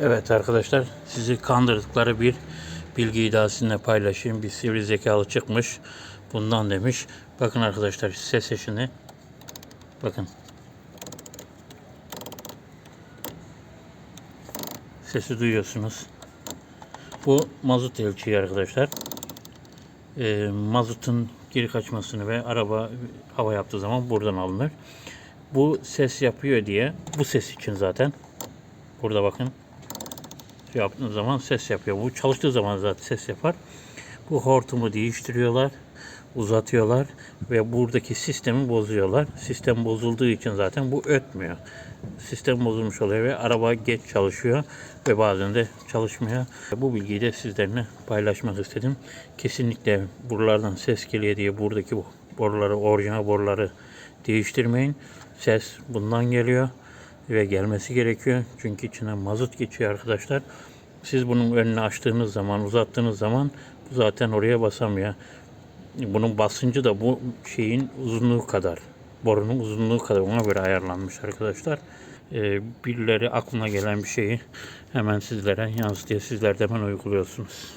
Evet arkadaşlar sizi kandırdıkları bir bilgiyi daha paylaşayım. Bir sivri zekalı çıkmış. Bundan demiş. Bakın arkadaşlar ses eşini. Bakın. Sesi duyuyorsunuz. Bu mazot ölçüyor arkadaşlar. Ee, mazotun geri kaçmasını ve araba hava yaptığı zaman buradan alınır. Bu ses yapıyor diye bu ses için zaten. Burada bakın yaptığınız zaman ses yapıyor. Bu çalıştığı zaman zaten ses yapar. Bu hortumu değiştiriyorlar, uzatıyorlar ve buradaki sistemi bozuyorlar. Sistem bozulduğu için zaten bu ötmüyor. Sistem bozulmuş oluyor ve araba geç çalışıyor ve bazen de çalışmıyor. Bu bilgiyi de sizlerle paylaşmak istedim. Kesinlikle buralardan ses geliyor diye buradaki bu boruları, orijinal boruları değiştirmeyin. Ses bundan geliyor ve gelmesi gerekiyor. Çünkü içine mazot geçiyor arkadaşlar. Siz bunun önünü açtığınız zaman, uzattığınız zaman bu zaten oraya basamıyor. Bunun basıncı da bu şeyin uzunluğu kadar. Borunun uzunluğu kadar ona göre ayarlanmış arkadaşlar. Ee, birileri aklına gelen bir şeyi hemen sizlere yansıtıyor. Sizler de hemen uyguluyorsunuz.